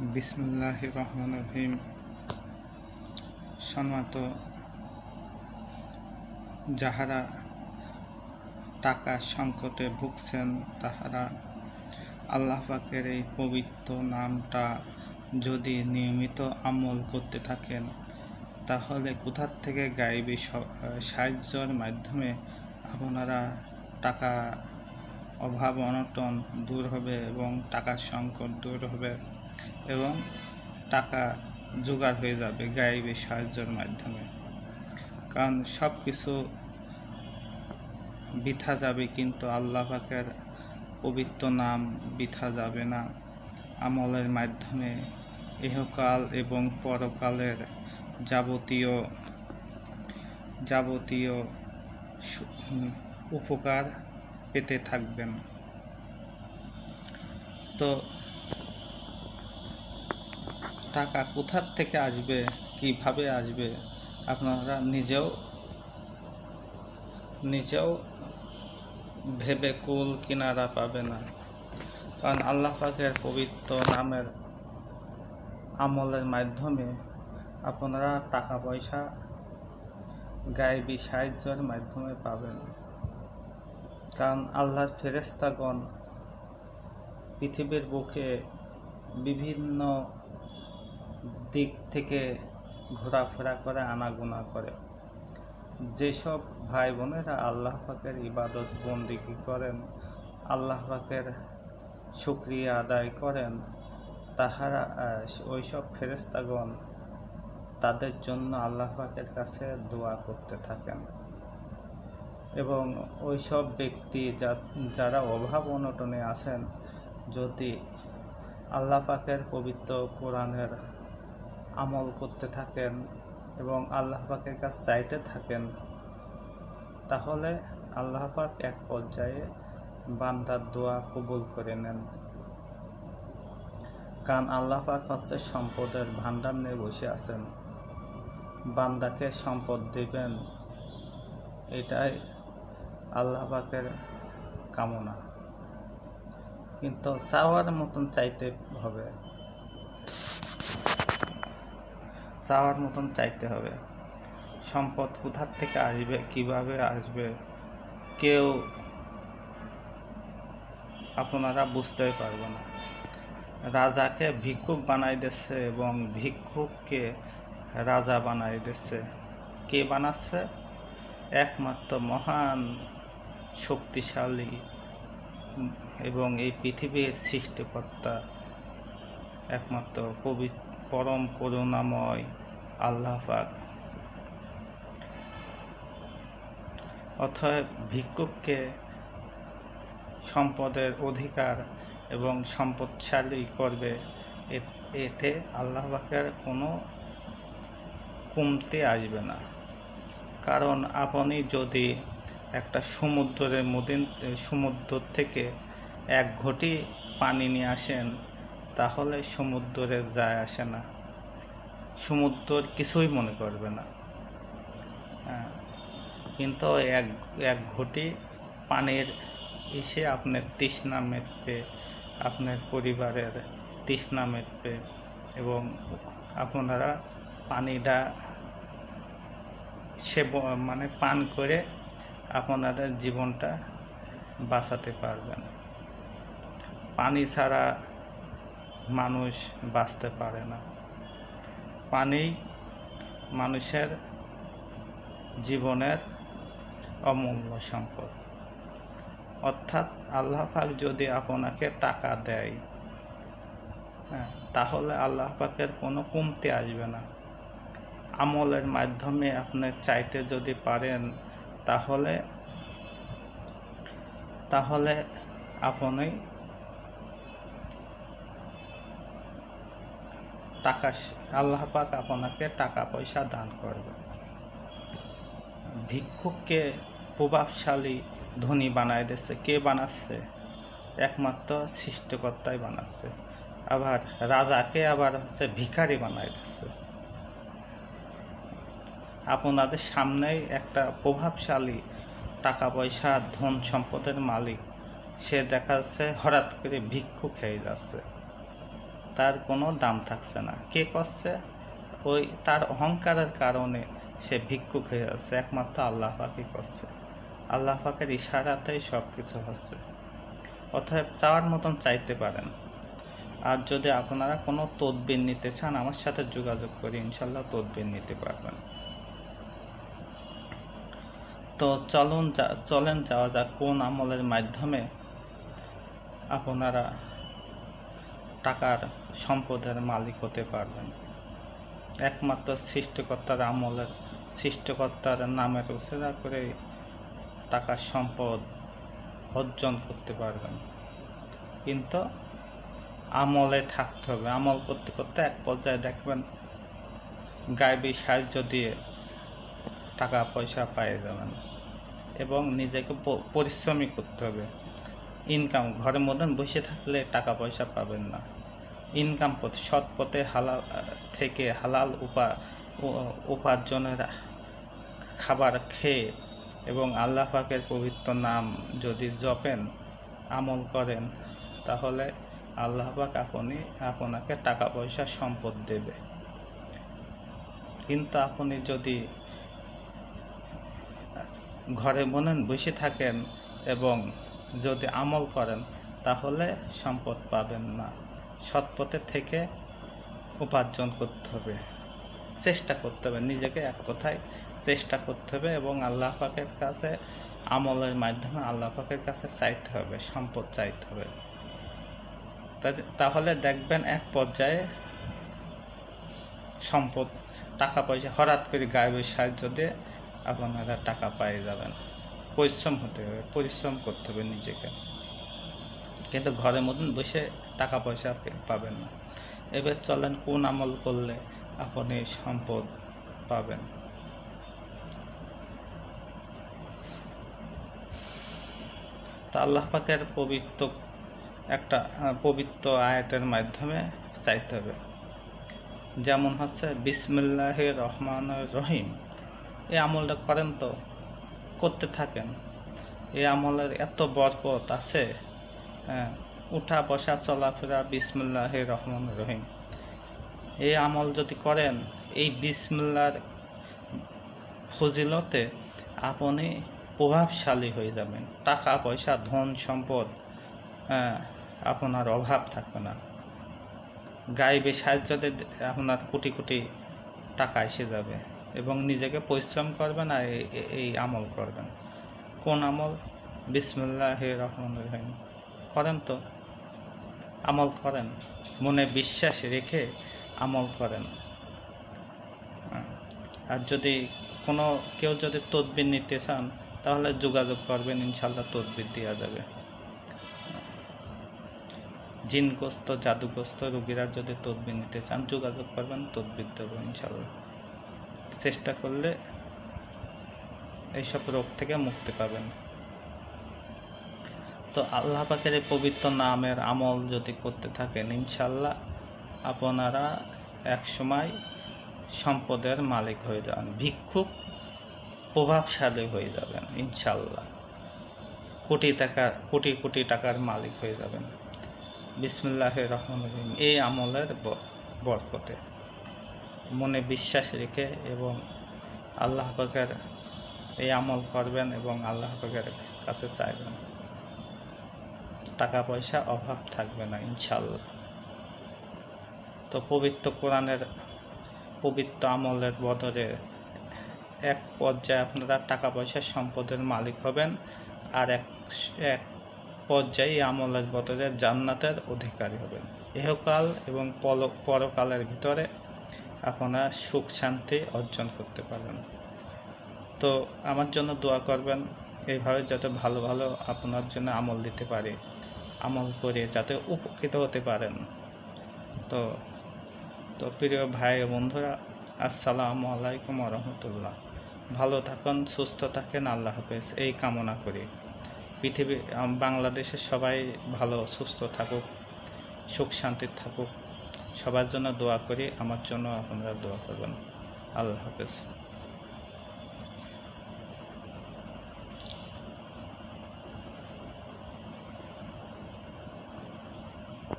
বিসমুল্লাহ রহমান রহিম। সম্মানিত যাহারা টাকা সংকটে ভুগছেন, তাহারা আল্লাহ পাকের এই পবিত্র নামটা যদি নিয়মিত আমল করতে থাকেন, তাহলে কোথার থেকে গাইবী সাহায্যের মাধ্যমে আপনারা টাকা অভাব অনটন দূর হবে এবং টাকার সংকট দূর হবে? এবং টাকা জোগাড় হয়ে যাবে গাইবী সাহায্যের মাধ্যমে। কারণ সব কিছু বৃথা যাবে কিন্তু আল্লাহ পাকের পবিত্র নাম বৃথা যাবে না। আমলের মাধ্যমে ইহকাল এবং পরকালের যাবতীয় যাবতীয় উপকার পেতে থাকবেন। তো টাকা কোথার থেকে আসবে, কীভাবে আসবে, আপনারা নিজেও নিজেও ভেবে কুল কিনারা পাবে না। কারণ আল্লাহ পাকের পবিত্র নামের আমলের মাধ্যমে আপনারা টাকা পয়সা, গায়েবী সাহায্যের মাধ্যমে পাবেন। কারণ আল্লাহর ফেরেস্তাগণ পৃথিবীর বুকে বিভিন্ন দিক থেকে ঘোরাফেরা করে, আনাগোনা করে। যেসব ভাই বোনেরা আল্লাহ পাকের ইবাদত বন্দিগি করেন, আল্লাহ পাকের শুক্রিয়া আদায় করেন, তাহারা ওই সব ফেরেস্তাগণ তাদের জন্য আল্লাহ পাকের কাছে দোয়া করতে থাকেন। এবং ওই সব ব্যক্তি যারা অভাব অনটনে আছেন, যদি আল্লাহ পাকের পবিত্র কোরআনের আমল করতে থাকেন এবং আল্লাহ পাকের কাছে চাইতে থাকেন, তাহলে আল্লাহ পাক এক পর্যায়ে বান্দার দোয়া কবুল করে নেন। কারণ আল্লাহ পাক হচ্ছে সম্পদের ভান্ডার নিয়ে বসে আছেন। বান্দাকে সম্পদ দিবেন, এটাই আল্লাহ পাকের কামনা। কিন্তু চাওয়ার মতন চাইতে হবে। চাওয়ার মতন চাইতে হবে। সম্পদ কোথার থেকে আসবে, কীভাবে আসবে, কেউ আপনারা বুঝতেই পারবে না। রাজাকে ভিক্ষুক বানাই দিচ্ছে এবং ভিক্ষুককে রাজা বানাই দিচ্ছে কে বানাচ্ছে? একমাত্র মহান, শক্তিশালী এবং এই পৃথিবীর সৃষ্টিকর্তা, একমাত্র পবিত্র পরম করুণাময় আল্লাহ পাক। অথবা ভিক্ষুককে সম্পদের অধিকার এবং সম্পদশালী করবে। এতে আল্লাহ পাকের কোনো কমতে আসবে না। কারণ আপনি যদি একটা সমুদ্রের মদিন, সমুদ্র থেকে এক ঘটি পানি নিয়ে আসেন, তাহলে সমুদ্রের যায় আসে না। সমুদ্র কিছুই মনে করবে না। হ্যাঁ কিন্তু এক এক ঘটি পানির এসে আপনার তৃষ্ণা মেটবে, আপনার পরিবারের তৃষ্ণা মেটবে এবং আপনারা পানিটা সে মানে পান করে আপনাদের জীবনটা বাঁচাতে পারবেন। পানি ছাড়া মানুষ বাঁচতে পারে না। পানি মানুষের জীবনের অমূল্য সম্পদ। অর্থাৎ আল্লাহ পাক যদি আপনাকে টাকা দেয় হ্যাঁ তাহলে আল্লাহ পাকের কোনো কমতে আসবে না। আমলের মাধ্যমে আপনি চাইতে যদি পারেন, তাহলে তাহলে আপনি টাকা আল্লাহ পাক আপনাকে টাকা পয়সা দান করবে ভিক্ষুককে প্রভাবশালী ধনী বানায় দিচ্ছে কে বানাচ্ছে? একমাত্র সৃষ্টিকর্তাই বানাচ্ছে। আবার রাজাকে আবার হচ্ছে ভিখারি বানায় দিচ্ছে আপনাদের সামনেই একটা প্রভাবশালী টাকা পয়সা ধন সম্পদের মালিক। সে দেখা যাচ্ছে হঠাৎ করে ভিক্ষু খেয়ে যাচ্ছে। তার কোনো দাম থাকছে না। কে করছে? ওই তার অহংকারের কারণে সে ভিক্ষুক হয়ে যাচ্ছে একমাত্র আল্লাহ পাকই করছে। আল্লাহ পাকের ইশারাতেই সব কিছু হচ্ছে। অতএব চাওয়ার মতন চাইতে পারেন। আর যদি আপনারা কোনো তদবির নিতে চান, আমার সাথে যোগাযোগ করে ইনশাল্লাহ তদবির নিতে পারবেন। তো চলুন চলেন যাওয়া যাক কোন আমলের মাধ্যমে আপনারা টাকার সম্পদের মালিক হতে পারবেন। একমাত্র সৃষ্টিকর্তার আমলের, সৃষ্টিকর্তার নামের উচেরা করে টাকার সম্পদ অর্জন করতে পারবেন। কিন্তু আমলে থাকতে হবে। আমল করতে করতে এক পর্যায়ে দেখবেন গায়েবী সাহায্য দিয়ে টাকা পয়সা পেয়ে যাবেন এবং নিজেকে পরিশ্রমী করতে হবে। ইনকাম, ঘরের মধ্যে বসে থাকলে টাকা পয়সা পাবেন না। ইনকাম পথ, সৎ পথে হালাল থেকে হালাল উপা উপার্জনের খাবার খেয়ে এবং আল্লাহ পাকের পবিত্র নাম যদি জপেন, আমল করেন, তাহলে আল্লাহ পাক আপনি, আপনাকে টাকা পয়সা সম্পদ দেবে। কিন্তু আপনি যদি ঘরে মনেন, বসে থাকেন এবং যদি আমল করেন, তাহলে সম্পদ পাবেন না। সৎ পথে থেকে উপার্জন করতে হবে, চেষ্টা করতে হবে, নিজেকে এক কথায় চেষ্টা করতে হবে এবং আল্লাহ পাকের কাছে আমলের মাধ্যমে আল্লাহ পাকের কাছে চাইতে হবে, সম্পদ চাইতে হবে। তাহলে দেখবেন এক পর্যায়ে সম্পদ, টাকা পয়সা হঠাৎ করে গায়েবের সাহায্য দিয়ে আপনারা টাকা পেয়ে যাবেন। পরিশ্রম হতে হবে, পরিশ্রম করতে হবে নিজেকে। কিন্তু ঘরের মতন বসে টাকা পয়সা পাবেন না। এবার চলেন, কোন আমল করলে আপনি সম্পদ পাবেন? তা আল্লাহ পাকের পবিত্র একটা পবিত্র আয়াতের মাধ্যমে চাইতে হবে। যেমন হচ্ছে বিসমিল্লাহ রহমান রহিম। এই আমলটা করেন তো, করতে থাকেন। এই আমলের এত বরকত আছে উঠা বসা চলাফেরা বিসমিল্লাহ রহমান রহিম। এই আমল যদি করেন, এই বিসমিল্লার ফজিলতে আপনি প্রভাবশালী হয়ে যাবেন। টাকা, পয়সা, ধন, সম্পদ আপনার অভাব থাকবে না। গাইবে সাহায্যতে আপনার কোটি কোটি টাকা এসে যাবে এবং নিজেকে পরিশ্রম করবেন আর এই আমল করবেন। কোন আমল? বিসমুল্লাহ রহমান রহিম। করেন তো? আমল করেন। মনে বিশ্বাস রেখে আমল করেন। আর যদি কোনো, কেউ যদি তদবির নিতে চান, তাহলে যোগাযোগ করবেন ইনশাল্লাহ তদবির দেওয়া যাবে। জিনগ্রস্ত জাদুগ্রস্ত রোগীরা যদি তদবির নিতে চান, যোগাযোগ করবেন, তদবির দেবো ইনশাল্লাহ চেষ্টা করলে এইসব রোগ থেকে মুক্তি পাবেন। তো আল্লাহ পাকের এই পবিত্র নামের আমল যদি করতে থাকেন ইনশাল্লাহ আপনারা একসময় সম্পদের মালিক হয়ে যাবেন, ভিক্ষুক প্রভাবশালী হয়ে যাবেন ইনশাল্লাহ কোটি টাকা, কোটি কোটি টাকার মালিক হয়ে যাবেন। বিসমুল্লাহ রহমান রহিম। এই আমলের বরকতে মনে বিশ্বাস রেখে এবং আল্লাহ পাকের এই আমল করবেন এবং আল্লাহ পাকের কাছে চাইবেন। টাকা পয়সা অভাব থাকবে না ইনশাল্লাহ তো পবিত্র কোরআনের পবিত্র আমলের বদলে এক পর্যায়ে আপনারা টাকা পয়সা সম্পদের মালিক হবেন আর এক এক পর্যায়ে আমলের বদলে জান্নাতের অধিকারী হবেন। ইহকাল এবং পরকালের ভিতরে আপনারা সুখ শান্তি অর্জন করতে পারবেন। তো আমার জন্য দোয়া করবেন, এইভাবে যাতে ভালো ভালো আপনার জন্য আমল দিতে পারি। আমল করে যাতে উপকৃত হতে পারেন। তো তো প্রিয় ভাই বন্ধুরা, আসসালামু আলাইকুম রহমতুল্লাহ। ভালো থাকুন, সুস্থ থাকেন, আল্লাহ হাফেজ। এই কামনা করি। পৃথিবী বাংলাদেশের সবাই ভালো, সুস্থ থাকুক, সুখ শান্তির থাকুক। সবার জন্য দোয়া করি, আমার জন্য আপনারা দোয়া করবেন। আল্লাহ হাফেজ।